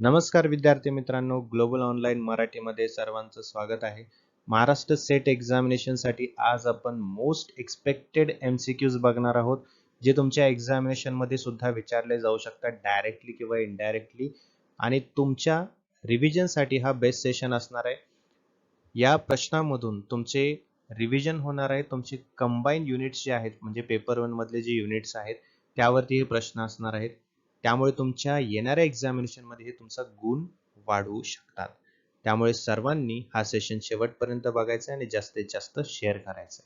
नमस्कार विद्यार्थी मित्रांनो ग्लोबल ऑनलाईन मराठीमध्ये सर्वांचं स्वागत आहे. महाराष्ट्र सेट एक्झामिनेशनसाठी आज आपण most expected M C Qs बघणार आहोत जे तुमच्या एक्झामिनेशनमध्ये सुद्धा विचारले जाऊ शकतात डायरेक्टली किंवा इनडायरेक्टली आणि तुमच्या रिव्हिजनसाठी हा बेस्ट सेशन असणार आहे. या प्रश्नामधून तुमचे रिव्हिजन होणार आहे. तुमचे कंबाईन युनिट्स जे आहेत म्हणजे पेपर वनमधले जे युनिट्स आहेत त्यावरती हे प्रश्न असणार आहेत. त्यामुळे तुमच्या येणाऱ्या एक्झामिनेशनमध्ये हे तुमचा गुण वाढवू शकतात. त्यामुळे सर्वांनी हा सेशन शेवटपर्यंत बघायचा आणि जास्तीत जास्त शेअर करायचा.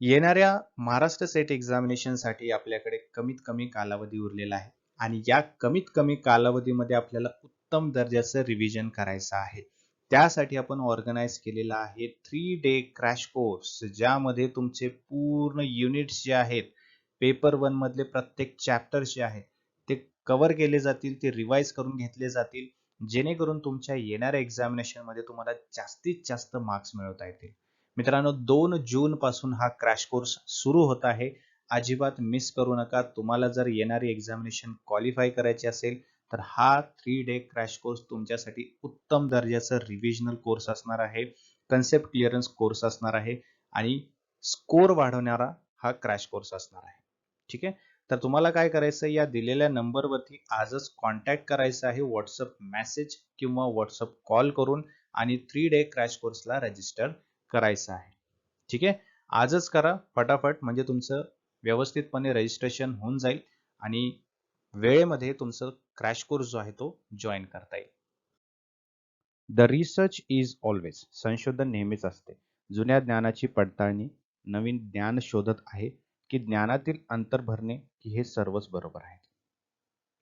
येणाऱ्या महाराष्ट्र सेट एक्झामिनेशनसाठी आपल्याकडे कमीत कमी कालावधी उरलेला आहे आणि या कमीत कमी कालावधीमध्ये आपल्याला उत्तम दर्जाचं रिव्हिजन करायचं आहे. त्यासाठी आपण ऑर्गनाईज केलेला आहे थ्री डे क्रॅश कोर्स ज्यामध्ये तुमचे पूर्ण युनिट्स जे आहेत पेपर वन मधले प्रत्येक चॅप्टर जे आहेत कव्हर केले जातील ते रिवाईज करून घेतले जातील. जेणेकरून तुमच्या येणाऱ्या एक्झामिनेशनमध्ये तुम्हाला जास्तीत जास्त मार्क्स मिळवता येतील. मित्रांनो दोन जून पासून हा क्रॅश कोर्स सुरू होत आहे. अजिबात मिस करू नका. तुम्हाला जर येणारी एक्झामिनेशन क्वालिफाय करायची असेल तर हा थ्री डे क्रॅश कोर्स तुमच्यासाठी उत्तम दर्जाचा रिव्हिजनल कोर्स असणार आहे. कन्सेप्ट क्लिअरन्स कोर्स असणार आहे. आणि स्कोर वाढवणारा हा क्रॅश कोर्स असणार आहे. ठीक आहे? तर तुम्हाला काय करायचं या दिलेल्या नंबरवरती आजच कॉन्टॅक्ट करायचं आहे व्हॉट्सअप मेसेज किंवा व्हॉट्सअप कॉल करून आणि थ्री डे क्रॅश कोर्सला रजिस्टर करायचं आहे. ठीक आहे? आजच करा फटाफट म्हणजे तुमचं व्यवस्थितपणे रजिस्ट्रेशन होऊन जाईल आणि वेळेमध्ये तुमचं क्रॅश कोर्स जो आहे तो जॉईन करता येईल. द रिसर्च इज ऑलवेज संशोधन नेहमीच असते. जुन्या ज्ञानाची पडताळणी नवीन ज्ञान शोधत आहे. की ज्ञानातील अंतर भरणे की हे सर्वच बरोबर आहे.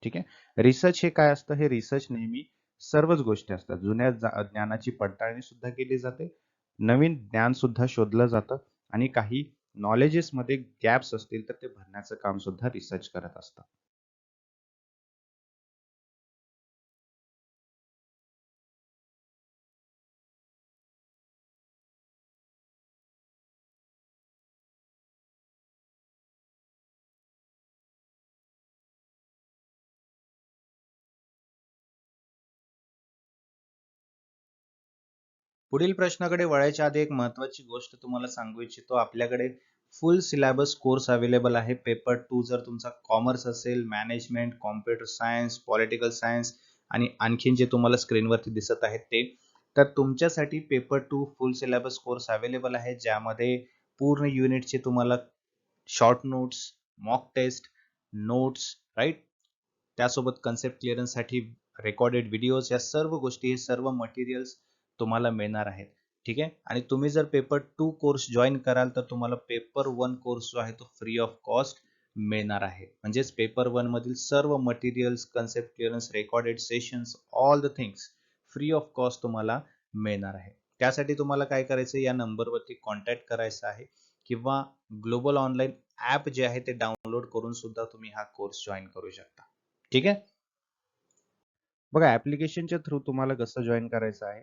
ठीक आहे? रिसर्च हे काय असतं? हे रिसर्च नेहमी सर्वच गोष्टी असतात. जुन्या ज्ञानाची पडताळणी सुद्धा केली जाते. नवीन ज्ञान सुद्धा शोधलं जातं. आणि काही नॉलेजेस मध्ये गॅप्स असतील तर ते भरण्याचं काम सुद्धा रिसर्च करत असतं. पुढील प्रश्नाकडे वळायच्या आधी एक महत्वाची गोष्ट तुम्हाला सांगू इच्छितो. आपल्याकडे फुल सिलेबस कोर्स अवेलेबल आहे. पेपर टू जर तुमचा कॉमर्स असेल management computer science political science आणि आणखीन जे तुम्हाला स्क्रीनवरती दिसत आहेत ते तर तुमच्यासाठी paper two full syllabus course available आहे. ज्यामध्ये पूर्ण युनिटचे तुम्हाला short notes mock test notes right त्यासोबत कन्सेप्ट क्लिअरन्ससाठी रेकॉर्डेड व्हिडिओज या सर्व गोष्टी हे सर्व मटेरियल्स तुम्हाला मिळणार आहेत. ठीक आहे? आणि तुम्ही जर पेपर टू कोर्स जॉईन कराल तर तुम्हाला पेपर वन कोर्स जो आहे तो फ्री ऑफ कॉस्ट मिळणार आहे. म्हणजेच पेपर वन मधील सर्व materials concept clearance recorded sessions all the things free of cost तुम्हाला मिळणार आहे. त्यासाठी तुम्हाला काय करायचं या नंबरवरती कॉन्टॅक्ट करायचं आहे. किंवा ग्लोबल ऑनलाईन ऍप जे आहे ते डाउनलोड करून सुद्धा तुम्ही हा कोर्स जॉईन करू शकता. ठीक आहे? बघा ऍप्लिकेशनच्या थ्रू तुम्हाला कसं जॉईन करायचं आहे?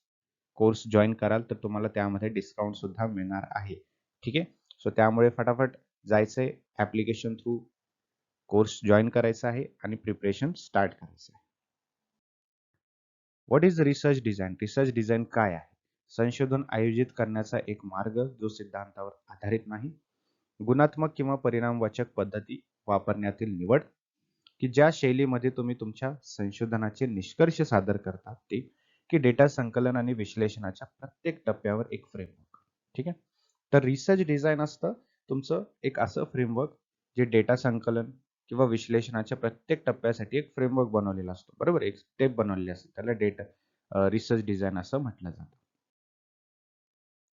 कोर्स जॉईन कराल तर तुम्हाला त्यामध्ये डिस्काउंट सुद्धा मिळणार आहे. ठीक आहे? सो त्यामुळे फटाफट जायचंय ऍप्लिकेशन थ्रू कोर्स जॉईन करायचा आहे आणि प्रिपरेशन स्टार्ट करायचं आहे. What is research design research design काय आहे? संशोधन आयोजित करण्याचा एक मार्ग जो सिद्धांतावर आधारित नाही. गुणात्मक किंवा परिणामवाचक पद्धती वापरण्यातील निवड की ज्या शैलीमध्ये तुम्ही तुमच्या संशोधनाचे निष्कर्ष सादर करता ते की डेटा संकलन आणि विश्लेषणाच्या प्रत्येक टप्प्यावर एक फ्रेमवर्क ठीक आहे? तर रिसर्च डिझाईन असतं. तुमचं एक असं फ्रेमवर्क जे डेटा संकलन किंवा विश्लेषणाच्या प्रत्येक टप्प्यासाठी एक फ्रेमवर्क बनवलेला असतो. बरोबर? एक स्टेप बनवलेली असते. त्याला डेटा रिसर्च डिझाईन असं म्हटलं जातं.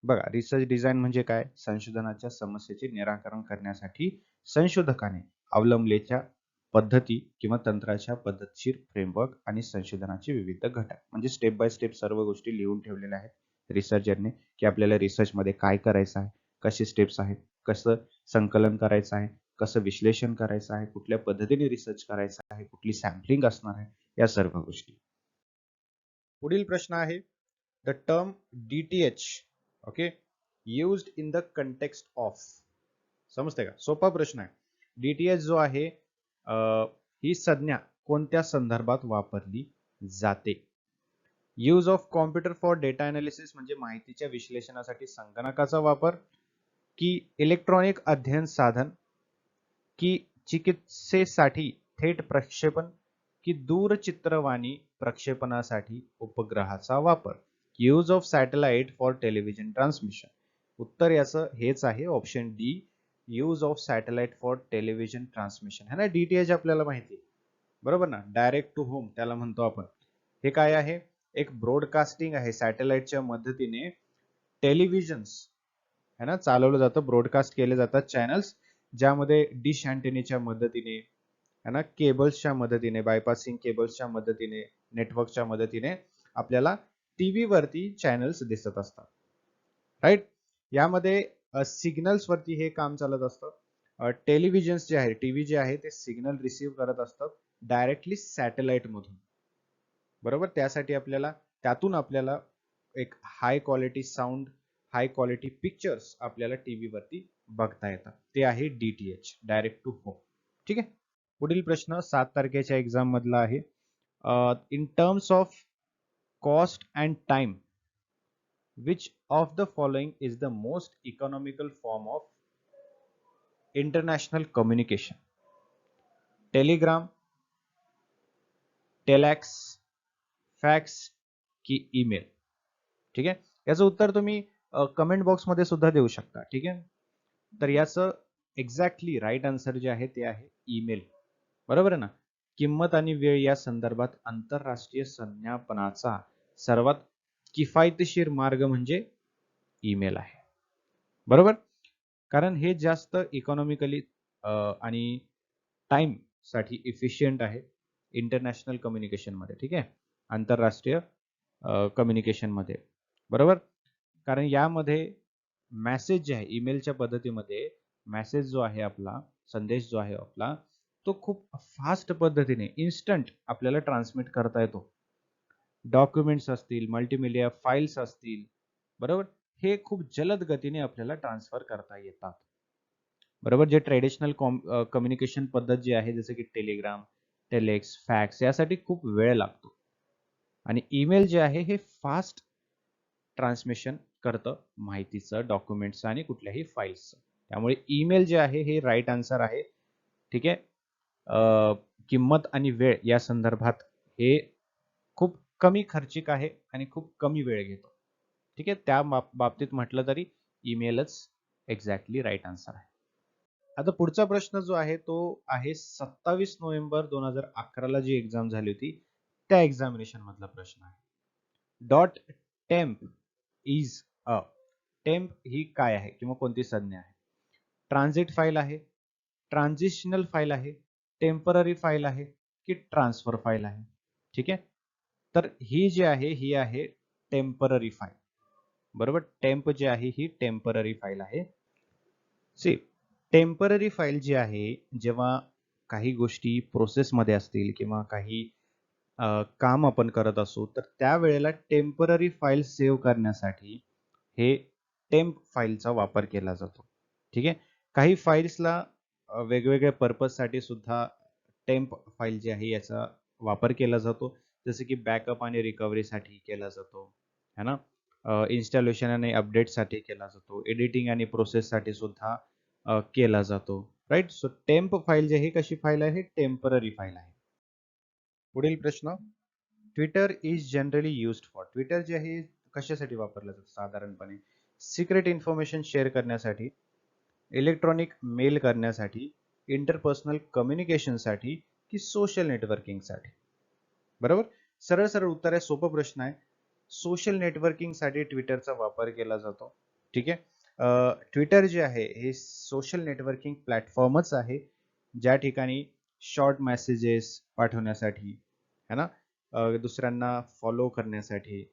बघा रिसर्च डिझाईन म्हणजे काय? संशोधनाच्या समस्येचे निराकरण करण्यासाठी संशोधकाने अवलंबलेच्या पद्धती किंवा तंत्राच्या पद्धतशीर फ्रेमवर्क आणि संशोधनाचे विविध घटक. म्हणजे स्टेप बाय स्टेप सर्व गोष्टी लिहून ठेवलेल्या आहेत रिसर्चरने की आपल्याला रिसर्चमध्ये काय करायचं आहे कसे स्टेप्स आहेत कसं संकलन करायचं आहे कसं विश्लेषण करायचं आहे कुठल्या पद्धतीने रिसर्च करायचं आहे कुठली सॅम्पलिंग असणार आहे या सर्व गोष्टी. पुढील प्रश्न आहे the term D T H okay used in the context of समजते का? सोपा प्रश्न आहे. डीटीएच जो आहे ही संज्ञा कोणत्या संदर्भात वापरली जाते? Use of computer for data analysis म्हणजे माहितीच्या विश्लेषणासाठी संगणकाचा वापर की इलेक्ट्रॉनिक अध्ययन साधन की चिकित्सेसाठी थेट प्रक्षेपण की दूरचित्रवाणी प्रक्षेपणासाठी उपग्रहाचा वापर. Use of satellite for television transmission उत्तर याचं हेच आहे option D use of satellite for television transmission है ना? डीटीएच आपल्याला माहिती बरोबर ना? डायरेक्ट टू होम त्याला म्हणतो आपण. हे काय आहे? एक ब्रॉडकास्टिंग आहे. सॅटेलाइटच्या मदतीने टेलिव्हिजन्स है ना? चालवलं जातं ब्रॉडकास्ट केले जातात चॅनल्स ज्यामध्ये डिश अँटेनीच्या मदतीने है ना? केबल्सच्या मदतीने बायपासिंग केबल्सच्या मदतीने नेटवर्कच्या मदतीने आपल्याला टीव्ही वरती चॅनल्स दिसत असतात. राईट यामध्ये सिग्नल्सवरती हे काम चालत असतं. टेलिव्हिजन्स जे आहे टीव्ही जे आहे ते सिग्नल रिसीव्ह करत असतात डायरेक्टली सॅटेलाइटमधून बरोबर? त्यासाठी आपल्याला त्यातून आपल्याला एक high quality sound high quality pictures आपल्याला टीव्हीवरती बघता येतात. ते आहे D T H direct to home ठीक आहे? पुढील प्रश्न सात तारखेच्या एक्झाम मधला आहे. In terms of cost and time which of the following is the most economical form of international communication? Telegram telex fax की ईमेल ठीक आहे? याचं उत्तर तुम्ही कमेंट बॉक्समध्ये सुद्धा देऊ शकता. ठीक आहे? तर याचं एक्झॅक्टली राईट आन्सर जे आहे ते आहे ईमेल बरोबर आहे ना? किंमत आणि वेळ या संदर्भात आंतरराष्ट्रीय संज्ञापनाचा सर्वात किफायतशीर मार्ग म्हणजे ईमेल आहे. बरोबर? कारण हे जास्त इकॉनॉमिकली आणि टाइमसाठी इफिशियंट आहे इंटरनॅशनल कम्युनिकेशनमध्ये ठीक आहे? आंतरराष्ट्रीय कम्युनिकेशनमध्ये बरोबर? कारण यामध्ये मॅसेज जे आहे ईमेलच्या पद्धतीमध्ये मॅसेज जो आहे आपला संदेश जो आहे आपला तो खूप फास्ट पद्धतीने इन्स्टंट आपल्याला ट्रान्समिट करता येतो. डॉक्युमेंट्स असतील मल्टीमिडिया फाईल्स असतील बरोबर? हे खूप जलद गतीने आपल्याला ट्रान्सफर करता येतात. बरोबर? जे ट्रेडिशनल कम्युनिकेशन पद्धत जी आहे जसं की टेलिग्राम टेलेक्स फॅक्स यासाठी खूप वेळ लागतो. आणि ईमेल जे आहे हे फास्ट ट्रान्समिशन करतं माहितीचं डॉक्युमेंटचं आणि कुठल्याही फाईल्सचं. त्यामुळे ईमेल जे आहे हे राईट आन्सर आहे. ठीक आहे? किंमत आणि वेळ या संदर्भात हे कमी खर्चिक आहे आणि खूप कमी वेळ घेतो. ठीक आहे? त्या बाबतीत म्हटलं तरी ईमेलच एक्झॅक्टली राईट आन्सर आहे. आता पुढचा प्रश्न जो आहे तो आहे सत्तावीस नोव्हेंबर दोन हजार अकराला जी एक्झाम झाली होती त्या एक्झामिनेशन मधला प्रश्न आहे. Dot temp is a temp ही काय आहे किंवा कोणती संज्ञा आहे? ट्रान्झिट फाईल आहे ट्रान्झिशनल फाईल आहे टेंपररी फाईल आहे की ट्रान्सफर फाईल आहे? ठीक आहे? तर ही जी आहे ही आहे टेंपररी फाईल बरोबर? टेम्प जी आहे ही टेंपररी फाईल आहे. सी टेंपररी फाईल जी आहे जेव्हा काही गोष्टी प्रोसेसमध्ये असतील किंवा काही काम आपण करत असू तर त्यावेळेला टेंपररी फाईल सेव्ह करण्यासाठी हे टेम्प फाईलचा वापर केला जातो. ठीक आहे? काही फाईल्सला वेगवेगळ्या पर्पजसाठी सुद्धा टेम्प फाईल जी आहे याचा वापर केला जातो. जसं की बॅकअप आणि रिकव्हरीसाठी केला जातो है ना? इन्स्टॉलेशन आणि अपडेटसाठी केला जातो एडिटिंग आणि प्रोसेससाठी सुद्धा केला जातो राईट सो टेम्प फाईल जे आहे कशी फाईल आहे? टेंपररी फाईल आहे. पुढील प्रश्न Twitter is generally used for Twitter जे आहे कशासाठी वापरलं जातं? साधारणपणे सिक्रेट इन्फॉर्मेशन शेअर करण्यासाठी इलेक्ट्रॉनिक मेल करण्यासाठी इंटरपर्सनल कम्युनिकेशनसाठी की सोशल नेटवर्किंगसाठी बरोबर? सरळ सरळ उत्तर आहे सोपं प्रश्न आहे. सोशल नेटवर्किंगसाठी ट्विटरचा वापर केला जातो. ठीक आहे? ट्विटर जे आहे हे सोशल नेटवर्किंग प्लॅटफॉर्मच आहे. ज्या ठिकाणी शॉर्ट मेसेजेस पाठवण्यासाठी है ना? दुसऱ्यांना फॉलो करण्यासाठी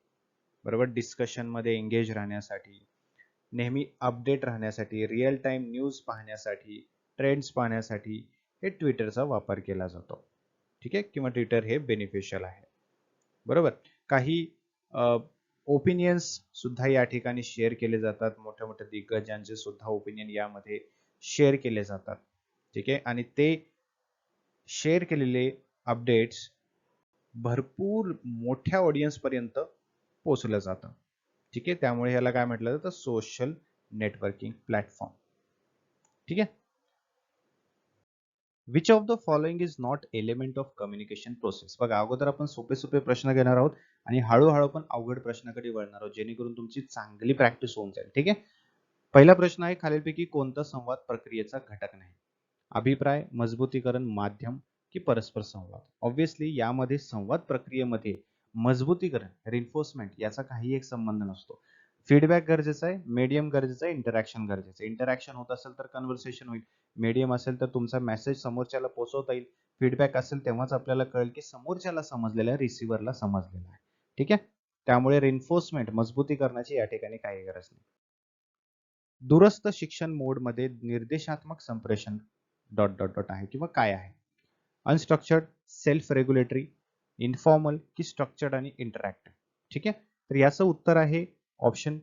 बरोबर? डिस्कशनमध्ये एंगेज राहण्यासाठी नेहमी अपडेट राहण्यासाठी रिअल टाइम न्यूज पाहण्यासाठी ट्रेंड्स पाहण्यासाठी हे ट्विटरचा वापर केला जातो. ठीक आहे? किंवा ट्विटर हे बेनिफिशियल आहे. बरोबर? काही ओपिनियन्स सुद्धा या ठिकाणी शेअर केले जातात. मोठ्या मोठ्या दिग्गजांचे सुद्धा ओपिनियन यामध्ये शेअर केले जातात. ठीक आहे? आणि ते शेअर केलेले अपडेट्स भरपूर मोठ्या ऑडियन्स पर्यंत पोहोचलं जातं. ठीक आहे? त्यामुळे ह्याला काय म्हटलं जातं? सोशल नेटवर्किंग प्लॅटफॉर्म ठीक आहे? Which of the following is not element of communication process बघा अगोदर आपण सोपे सोपे प्रश्न घेणार आहोत आणि हळूहळू पण अवघड प्रश्नाकडे वळणार आहोत जेणेकरून तुमची चांगली प्रॅक्टिस होऊन जाईल ठीक आहे? पहिला प्रश्न आहे खालीलपैकी कोणता संवाद प्रक्रियेचा घटक नाही? अभिप्राय मजबूतीकरण माध्यम की परस्पर संवाद? ऑब्व्हियसली यामध्ये संवाद प्रक्रियेमध्ये मजबूतीकरण रिन्फोर्समेंट याचा काही एक संबंध नसतो. फीडबॅक गरजेचा आहे मीडियम गरजेचं आहे इंटरॅक्शन गरजेचं आहे. इंटरॅक्शन होत असेल तर कन्व्हर्सेशन होईल. मीडियम असेल तर तुमचा मेसेज समोरच्याला पोहोचवता येईल. फीडबॅक असेल तेव्हाच आपल्याला कळेल की समोरच्याला समजलेलं आहे रिसिव्हरला समजलेलं आहे. ठीक आहे? त्यामुळे रिन्फोर्समेंट मजबूतीकरणाची या ठिकाणी काही गरज नाही. दूरस्थ शिक्षण मोडमध्ये निर्देशात्मक संप्रेषण डॉट डॉट डॉट आहे किंवा काय आहे? अनस्ट्रक्चर्ड सेल्फ रेग्युलेटरी इन्फॉर्मल की स्ट्रक्चर्ड आणि इंटरॅक्ट ठीक आहे? तर याचं उत्तर आहे ऑप्शन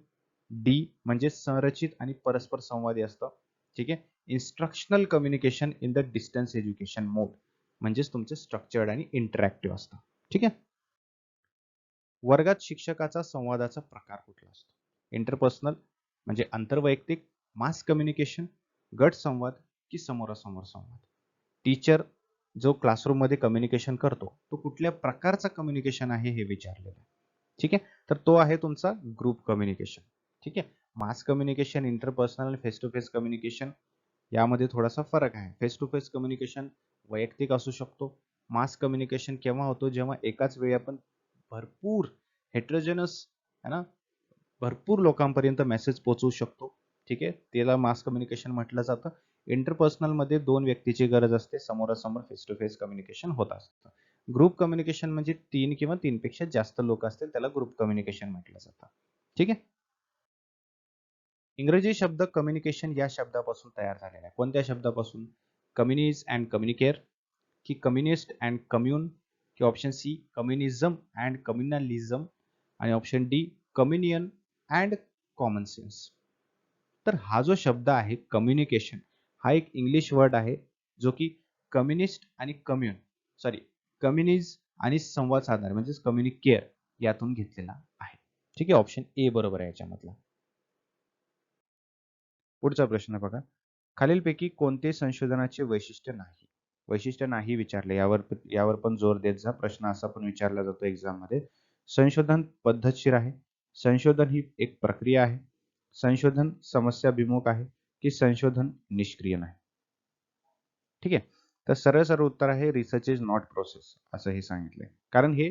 डी म्हणजे संरचित आणि परस्पर संवादी असतं. ठीक आहे? Instructional communication in the distance education mode म्हणजेच तुमचे स्ट्रक्चर्ड आणि इंटरॅक्टिव्ह असतं. ठीक आहे? वर्गात शिक्षकाचा संवादाचा प्रकार कुठला असतो? इंटरपर्सनल म्हणजे आंतरवैयक्तिक मास कम्युनिकेशन गट संवाद की समोरासमोर संवाद? टीचर जो क्लासरूममध्ये कम्युनिकेशन करतो तो कुठल्या प्रकारचा कम्युनिकेशन आहे हे विचारलेलं आहे? ठीक आहे? तर तो आहे तुमचा ग्रुप कम्युनिकेशन ठीक आहे? मास कम्युनिकेशन इंटरपर्सनल आणि फेस टू फेस कम्युनिकेशन यामध्ये थोडासा फरक आहे. फेस टू फेस कम्युनिकेशन वैयक्तिक असू शकतो. मास कम्युनिकेशन केव्हा होतो? जेव्हा एकाच वेळी आपण भरपूर हेट्रोजेनस है ना? भरपूर लोकांपर्यंत मेसेज पोहोचवू शकतो. ठीक आहे? त्याला मास कम्युनिकेशन म्हटलं जातं. इंटरपर्सनलमध्ये दोन व्यक्तीची गरज असते. समोरासमोर फेस टू फेस कम्युनिकेशन होत असतं. ग्रुप कम्युनिकेशन म्हणजे तीन किंवा तीनपेक्षा जास्त लोक असतील त्याला ग्रुप कम्युनिकेशन म्हटलं जातं. ठीक आहे? इंग्रजी शब्द कम्युनिकेशन या शब्दापासून तयार झालेला आहे. कोणत्या शब्दापासून? कम्युनिज अँड कम्युनिकेअर की कम्युनिस्ट अँड कम्युन की option C communism and communalism आणि option D communion and common sense. तर हा जो शब्द आहे कम्युनिकेशन हा एक इंग्लिश वर्ड आहे जो की कम्युनिस्ट आणि कम्युन सॉरी कम्युनिज आणि संवाद साधणारे म्हणजेच कम्युनिकेअर यातून घेतलेला आहे. ठीक आहे? ऑप्शन ए बरोबर आहे याच्यामधला. पुढचा प्रश्न बघा. खालीलपैकी कोणते संशोधनाचे वैशिष्ट्य नाही? वैशिष्ट्य नाही विचारले. यावर यावर पण जोर देत जा. प्रश्न असा पण विचारला जातो एक्झाममध्ये. संशोधन पद्धतशीर आहे. संशोधन ही एक प्रक्रिया आहे. संशोधन समस्याभिमुख आहे की संशोधन निष्क्रिय नाही? ठीक आहे? तर सरळ सरळ उत्तर आहे रिसर्च इज नॉट प्रोसेस असं हे सांगितलंय. कारण हे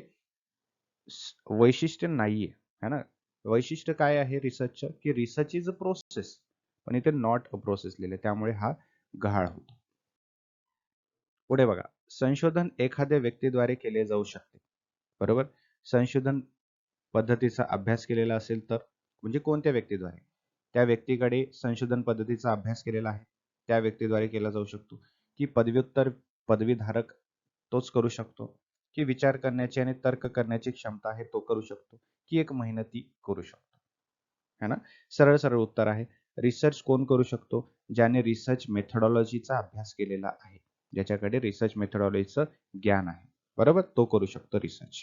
वैशिष्ट्य नाहीये है ना? वैशिष्ट्य काय आहे रिसर्चचं की रिसर्च इज अ प्रोसेस पण इथे नॉट अ प्रोसेस लिहिले त्यामुळे हा गहाळ होतो. पुढे बघा संशोधन एखाद्या व्यक्तीद्वारे केले जाऊ शकते बरोबर? संशोधन पद्धतीचा अभ्यास केलेला असेल तर म्हणजे कोणत्या व्यक्तीद्वारे? त्या व्यक्तीकडे संशोधन पद्धतीचा अभ्यास केलेला आहे त्या व्यक्तीद्वारे केला जाऊ शकतो. की पदव्युत्तर पदवीधारक तोच करू शकतो. की विचार करण्याची आणि तर्क करण्याची क्षमता आहे तो करू शकतो. की एक मेहनती करू शकतो. है ना? सरळ सरळ उत्तर आहे. रिसर्च कोण करू शकतो? ज्याने रिसर्च मेथडॉलॉजीचा अभ्यास केलेला आहे. ज्याच्याकडे रिसर्च मेथडॉलॉजीचं ज्ञान आहे. बरोबर? तो करू शकतो रिसर्च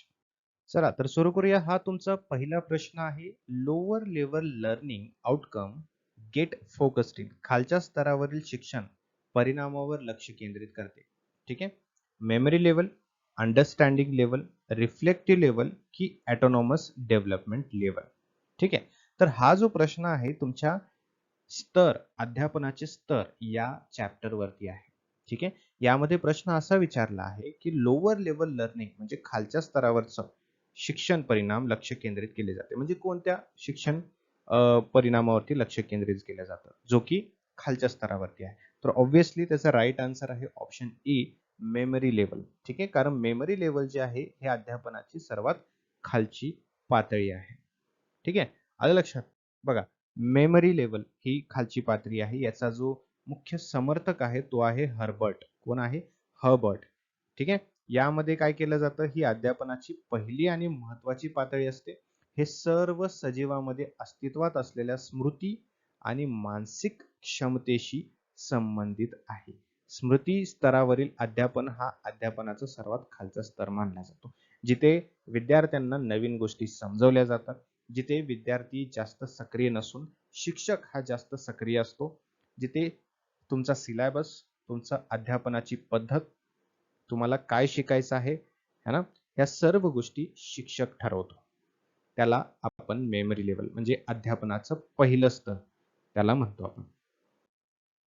चला तर सुरू करूया. हा तुमचा पहिला प्रश्न आहे. Lower level learning outcome get focused in खालच्या स्तरावरील शिक्षण परिणामावर लक्ष केंद्रित करते. ठीक आहे? Memory level understanding level reflective level की ॲटोनॉमस डेव्हलपमेंट लेवल ठीक आहे? तर हा जो प्रश्न आहे तुमच्या स्तर अध्यापनाचे स्तर या चॅप्टरवरती आहे. ठीक आहे? यामध्ये प्रश्न असा विचारला आहे की लोअर लेवल लर्निंग म्हणजे खालच्या स्तरावरचं शिक्षण परिणाम लक्ष केंद्रित केले जाते. म्हणजे कोणत्या शिक्षण परिणामावरती लक्ष केंद्रित केलं जातं? जो की खालच्या स्तरावरती आहे. तर ऑब्व्हियसली त्याचा राईट आन्सर आहे ऑप्शन ई मेमरी लेवल ठीक आहे? कारण मेमरी लेवल जे आहे हे अध्यापनाची सर्वात खालची पातळी आहे. ठीक आहे? आलं लक्षात? बघा मेमरी लेवल ही खालची पातळी आहे. याचा जो मुख्य समर्थक आहे तो आहे हर्बर्ट. कोण आहे? हर्बर्ट. ठीक आहे? यामध्ये काय केलं जातं? ही अध्यापनाची पहिली आणि महत्वाची पातळी असते. हे सर्व सजीवामध्ये अस्तित्वात असलेल्या स्मृती आणि मानसिक क्षमतेशी संबंधित आहे. स्मृती स्तरावरील अध्यापन हा अध्यापनाचा सर्वात खालचा स्तर मानला जातो. जिथे विद्यार्थ्यांना नवीन गोष्टी समजवल्या जातात. जिथे विद्यार्थी जास्त सक्रिय नसून शिक्षक हा जास्त सक्रिय असतो. जिथे तुमचा सिलेबस तुमचा अध्यापनाची पद्धत तुम्हाला काय शिकायचं आहे है ना? या सर्व गोष्टी शिक्षक ठरवतो. त्याला आपण मेमरी लेवल म्हणजे अध्यापनाचं पहिलं स्तर त्याला म्हणतो आपण.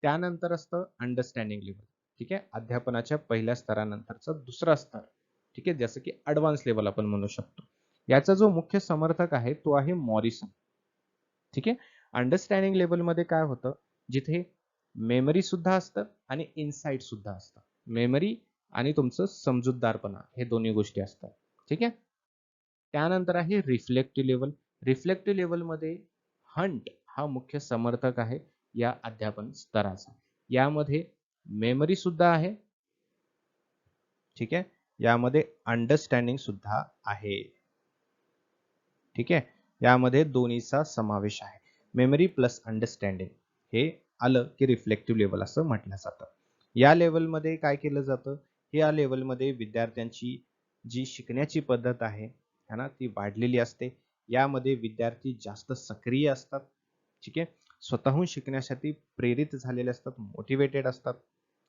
त्यानंतर असतं अंडरस्टँडिंग लेवल ठीक आहे? अध्यापनाच्या पहिल्या स्तरानंतरचं दुसरा स्तर. ठीक आहे? जसं की ऍडव्हान्स लेवल आपण म्हणू शकतो. याचा जो मुख्य समर्थक आहे तो आहे मॉरिसन. ठीक आहे? अंडरस्टँडिंग लेवलमध्ये काय होतं? जिथे मेमरी सुद्धा असतं आणि इन्साइट सुद्धा असतं. मेमरी आणि तुमचं समजूतदारपणा हे दोन्ही गोष्टी असतात. ठीक आहे? त्यानंतर आहे रिफ्लेक्टिव्ह लेवल रिफ्लेक्टिव्ह लेवलमध्ये हंट हा मुख्य समर्थक आहे. या अध्यापन स्तराचा. यामध्ये मेमरी सुद्धा आहे. ठीक आहे? यामध्ये अंडरस्टँडिंग सुद्धा आहे. ठीक आहे? यामध्ये दोन्हीचा समावेश आहे. मेमरी प्लस अंडरस्टँडिंग हे आलं की रिफ्लेक्टिव्ह लेवल असं म्हटलं जातं. या लेवलमध्ये काय केलं जातं? या लेवलमध्ये विद्यार्थ्यांची जी शिकण्याची पद्धत आहे है ना ती वाढलेली असते. यामध्ये विद्यार्थी जास्त सक्रिय असतात. ठीक आहे? स्वतःहून शिकण्यासाठी प्रेरित झालेले असतात मोटिवेटेड असतात.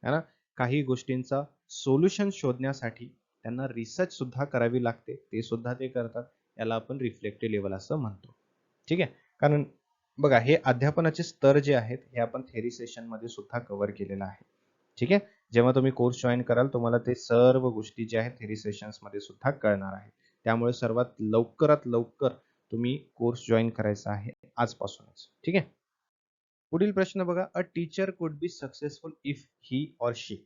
है ना? काही गोष्टींचा सोल्युशन शोधण्यासाठी त्यांना रिसर्च सुद्धा करावी लागते. ते सुद्धा ते करतात. याला आपण रिफ्लेक्टिव्ह लेवल असं म्हणतो. ठीक आहे? कारण बघा हे अध्यापनाचे स्तर जे आहेत हे आपण थेरी सेशनमध्ये सुद्धा कव्हर केलेलं आहे. ठीक आहे? जेव्हा तुम्ही कोर्स जॉईन कराल तुम्हाला ते सर्व गोष्टी ज्या आहेत थेरी सेशन्समध्ये सुद्धा कळणार आहे त्यामुळे सर्वात लवकरात लवकर तुम्ही कोर्स जॉईन करायचा आहे आजपासूनच. ठीक आहे? पुढील प्रश्न बघा. A teacher could be successful if he or she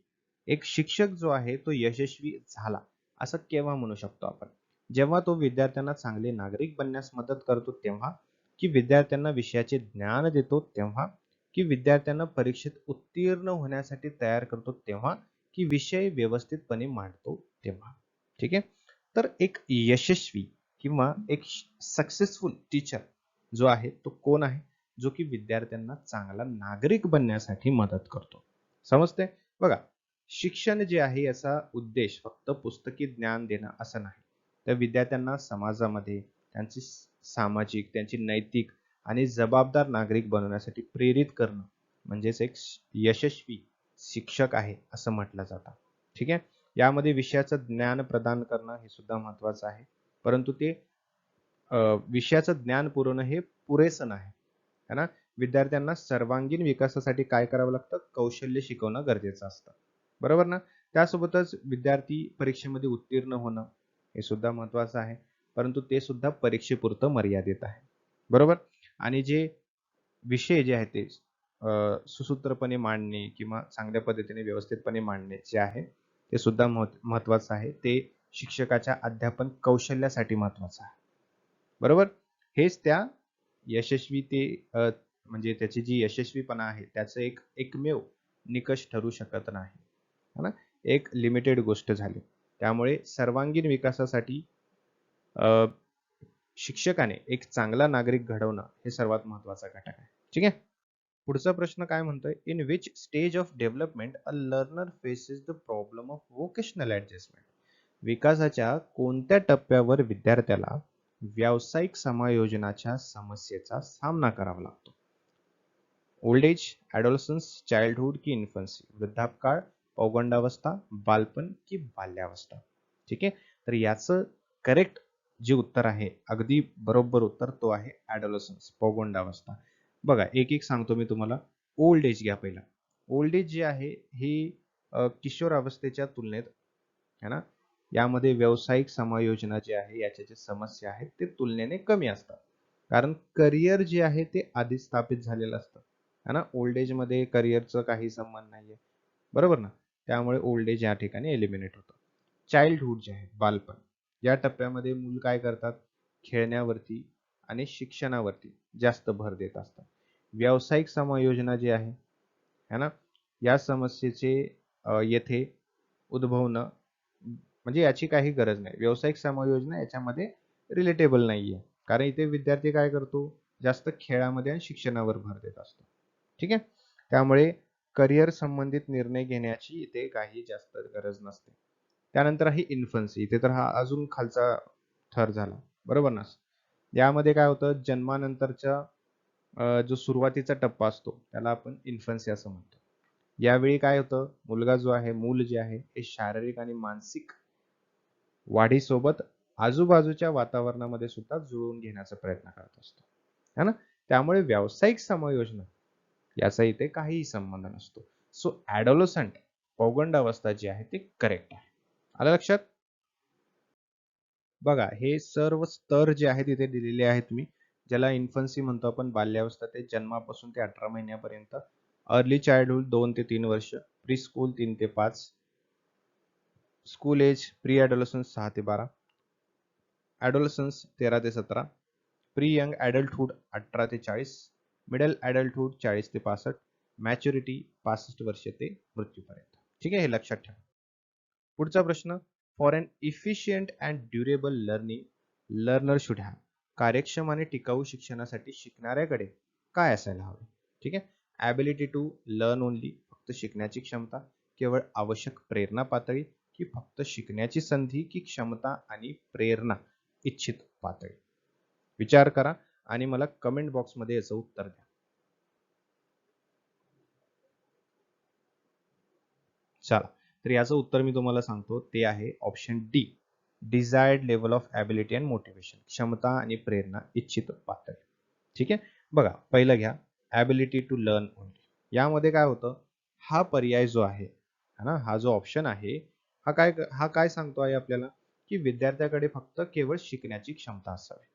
एक शिक्षक जो आहे तो यशस्वी झाला. असं केव्हा म्हणू शकतो आपण? जेव्हा तो विद्यार्थ्यांना चांगले नागरिक बनण्यास मदत करतो तेव्हा की विद्यार्थ्यांना विषयाचे ज्ञान देतो तेव्हा की विद्यार्थ्यांना परीक्षेत उत्तीर्ण होण्यासाठी तयार करतो तेव्हा की विषय व्यवस्थितपणे मांडतो तेव्हा. ठीक आहे? तर एक यशस्वी किंवा एक सक्सेसफुल टीचर जो आहे तो कोण आहे? जो की विद्यार्थ्यांना चांगला नागरिक बनण्यासाठी मदत करतो. समजते बघा शिक्षण जे आहे याचा उद्देश फक्त पुस्तकी ज्ञान देणं असं नाही. तर विद्यार्थ्यांना समाजामध्ये त्यांची सामाजिक त्यांची नैतिक आणि जबाबदार नागरिक बनवण्यासाठी प्रेरित करणं म्हणजेच एक यशस्वी शिक्षक आहे असं म्हटलं जातं. ठीक आहे? यामध्ये विषयाचं ज्ञान प्रदान करणं हे सुद्धा महत्वाचं आहे. परंतु ते विषयाचं ज्ञान पुरवणं हे पुरेसं नाही. है ना? विद्यार्थ्यांना सर्वांगीण विकासासाठी काय करावं लागतं? कौशल्य शिकवणं गरजेचं असतं. बरोबर ना? त्यासोबतच विद्यार्थी परीक्षेमध्ये उत्तीर्ण होणं हे सुद्धा महत्वाचं आहे. परंतु ते सुद्धा परीक्षेपुरतं मर्यादित आहे. बरोबर? आणि जे विषय जे आहेत ते सुसूत्रपणे मांडणे किंवा चांगल्या पद्धतीने व्यवस्थितपणे मांडणे जे आहे ते सुद्धा महत्वाचं आहे. ते शिक्षकाच्या अध्यापन कौशल्यासाठी महत्वाचं आहे. बरोबर? हेच त्या यशस्वी ते म्हणजे त्याची जी यशस्वीपणा आहे त्याचं एक एकमेव निकष ठरू शकत नाही. है ना? एक लिमिटेड गोष्ट झाली. त्यामुळे सर्वांगीण विकासासाठी शिक्षकाने एक चांगला नागरिक घडवणं हे सर्वात महत्त्वाचा घटक आहे. ठीक आहे? पुढचा प्रश्न काय म्हणतोय? In which stage of development a learner faces the problem of vocational adjustment विकासाच्या कोणत्या टप्प्यावर विद्यार्थ्याला व्यावसायिक समायोजनाच्या समस्येचा सामना करावा लागतो. ओल्ड एज ऍडोलसन्स चाइल्डहुड की इन्फन्सी वृद्धापकाळ पौगंडावस्था बालपण की बाल्यावस्था. ठीक आहे? तर याचं करेक्ट जे उत्तर आहे अगदी बरोबर उत्तर तो आहे ॲडोलसन्स पौगंडावस्था बघा एक एक सांगतो मी तुम्हाला. ओल्ड एज घ्या पहिला. ओल्ड एज जे आहे ही किशोर अवस्थेच्या तुलनेत है ना? यामध्ये व्यावसायिक समायोजना जे आहे याच्या जे समस्या आहेत ते तुलनेने कमी असतात. कारण करिअर जे आहे ते आधीच स्थापित झालेलं असतं. है ना? ओल्ड एजमध्ये करिअरचं काही संबंध नाहीये. बरोबर ना? त्यामुळे ओल्ड एज या ठिकाणी एलिमिनेट होतं. चाइल्डहुड जे आहे बालपण. या टप्प्यामध्ये मूल काय करतात? खेळण्यावरती आणि शिक्षणावरती जास्त भर देत असतात. व्यावसायिक समायोजना जी आहे है ना? या समस्येचे येथे उद्भवणं म्हणजे याची काही गरज नाही. व्यावसायिक समायोजना याच्यामध्ये रिलेटेबल नाहीये. कारण इथे विद्यार्थी काय करतो? जास्त खेळामध्ये आणि शिक्षणावर भर देत असतो. ठीक आहे? त्यामुळे करिअर संबंधित निर्णय घेण्याची इथे काही जास्त गरज नसते. त्यानंतर आहे इन्फन्सी इथे तर हा अजून खालचा थर झाला. बरोबर ना? यामध्ये काय होतं? जन्मानंतरच्या जो सुरुवातीचा टप्पा असतो त्याला आपण इन्फन्सी असं म्हणतो. यावेळी काय होतं? मुलगा जो आहे मूल जे आहे हे शारीरिक आणि मानसिक वाढीसोबत आजूबाजूच्या वातावरणामध्ये सुद्धा जुळवून घेण्याचा प्रयत्न करत असतो. है ना? त्यामुळे व्यावसायिक समायोजना याचा इथे काहीही संबंध नसतो. सो ऍडोलोसंट पौगंड अवस्था जी आहे ती करेक्ट आहे. आलं लक्षात? बघा हे सर्व स्तर जे आहेत इथे दिलेले आहेत मी ज्याला इन्फन्सी म्हणतो आपण बाल्यावस्था ते जन्मापासून ते अठरा महिन्यापर्यंत अर्ली चाइल्डहुड दोन ते तीन वर्ष प्री स्कूल तीन ते पाच स्कूल एज प्री ॲडोलसन्स सहा ते बारा. ॲडोलसन्स तेरा ते सतरा. प्री यंग ॲडल्टहूड अठरा ते चाळीस. मिडल ॲडल्टहूड चाळीस ते पासष्ट. मॅच्युरिटी पासष्ट वर्ष ते मृत्यूपर्यंत. ठीक आहे हे लक्षात ठेवा. पुढचा प्रश्न. For an efficient and durable learning learner should have कार्यक्षम आणि टिकाऊ शिक्षणासाठी शिकणाऱ्याकडे काय असायला हवे? ठीक आहे? ॲबिलिटी टू लर्न ओनली फक्त शिकण्याची क्षमता केवळ आवश्यक प्रेरणा पातळी की फक्त शिकण्याची संधी की क्षमता आणि प्रेरणा इच्छित पातळी? विचार करा आणि मला कमेंट बॉक्समध्ये याचं उत्तर द्या. चला तर याचं उत्तर मी तुम्हाला सांगतो ते आहे option D desired level of ability and motivation क्षमता आणि प्रेरणा इच्छित पातळी. ठीक आहे? बघा पहिलं घ्या ॲबिलिटी टू लर्न ओनली यामध्ये काय होतं? हा पर्याय जो आहे ना हा जो ऑप्शन आहे हा काय हा काय सांगतो आहे आपल्याला? की विद्यार्थ्याकडे फक्त केवळ शिकण्याची क्षमता असावी.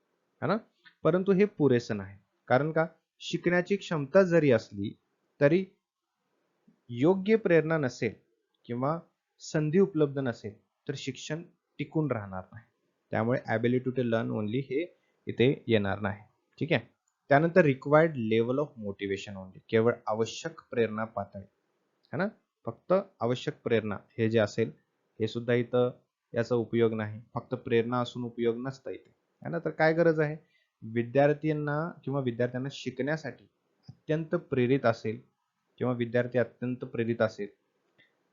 है ना? परंतु हे पुरेसं नाही. कारण का? शिकण्याची क्षमता जरी असली तरी योग्य प्रेरणा नसेल किंवा संधी उपलब्ध नसेल तर शिक्षण टिकून राहणार नाही. त्यामुळे ॲबिलिटी टू लर्न ओनली हे इथे येणार नाही. ठीक आहे? त्यानंतर required level of motivation only केवळ आवश्यक प्रेरणा पातळी. है ना? फक्त आवश्यक प्रेरणा हे जे असेल हे सुद्धा इथं याचा उपयोग नाही. फक्त प्रेरणा असून उपयोग नसता इथे. है ना? तर काय गरज आहे? विद्यार्थ्यांना किंवा विद्यार्थ्यांना शिकण्यासाठी अत्यंत प्रेरित असेल किंवा विद्यार्थी अत्यंत प्रेरित असेल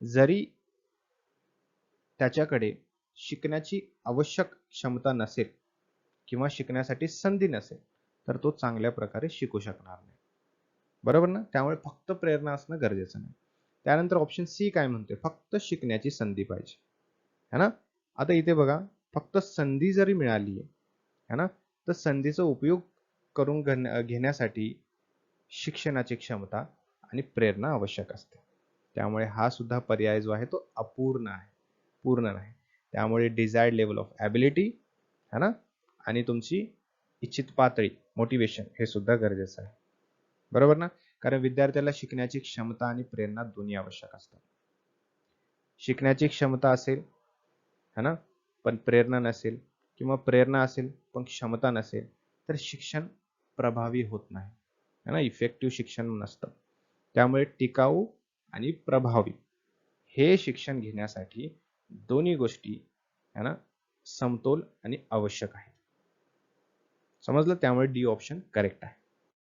जरी त्याच्याकडे शिकण्याची आवश्यक क्षमता नसेल किंवा शिकण्यासाठी संधी नसेल तर तो चांगल्या प्रकारे शिकू शकणार नाही. बरोबर ना? त्यामुळे फक्त प्रेरणा असणं गरजेचं नाही. त्यानंतर ऑप्शन सी काय म्हणतोय? फक्त शिकण्याची संधी पाहिजे. है ना? आता इथे बघा फक्त संधी जरी मिळाली आहे है ना? तर संधीचा उपयोग करून घेण्या- घेण्यासाठी शिक्षणाची क्षमता आणि प्रेरणा आवश्यक असते. त्यामुळे हा सुद्धा पर्याय जो आहे तो अपूर्ण आहे. पूर्ण नाही. त्यामुळे डिझायर्ड लेवल ऑफ ॲबिलिटी है ना? आणि तुमची इच्छित पातळी मोटिवेशन हे सुद्धा गरजेचं आहे. बरोबर ना? कारण विद्यार्थ्याला शिकण्याची क्षमता आणि प्रेरणा दोन्ही आवश्यक असतात. शिकण्याची क्षमता असेल है ना? पण प्रेरणा नसेल किंवा प्रेरणा असेल पण क्षमता नसेल तर शिक्षण प्रभावी होत नाही. है ना? इफेक्टिव्ह शिक्षण नसतं. त्यामुळे टिकाऊ आणि प्रभावी हे शिक्षण घेण्यासाठी दोन्ही गोष्टी है ना? समतोल आणि आवश्यक आहे समजलं? त्यामुळे डी ऑप्शन करेक्ट आहे.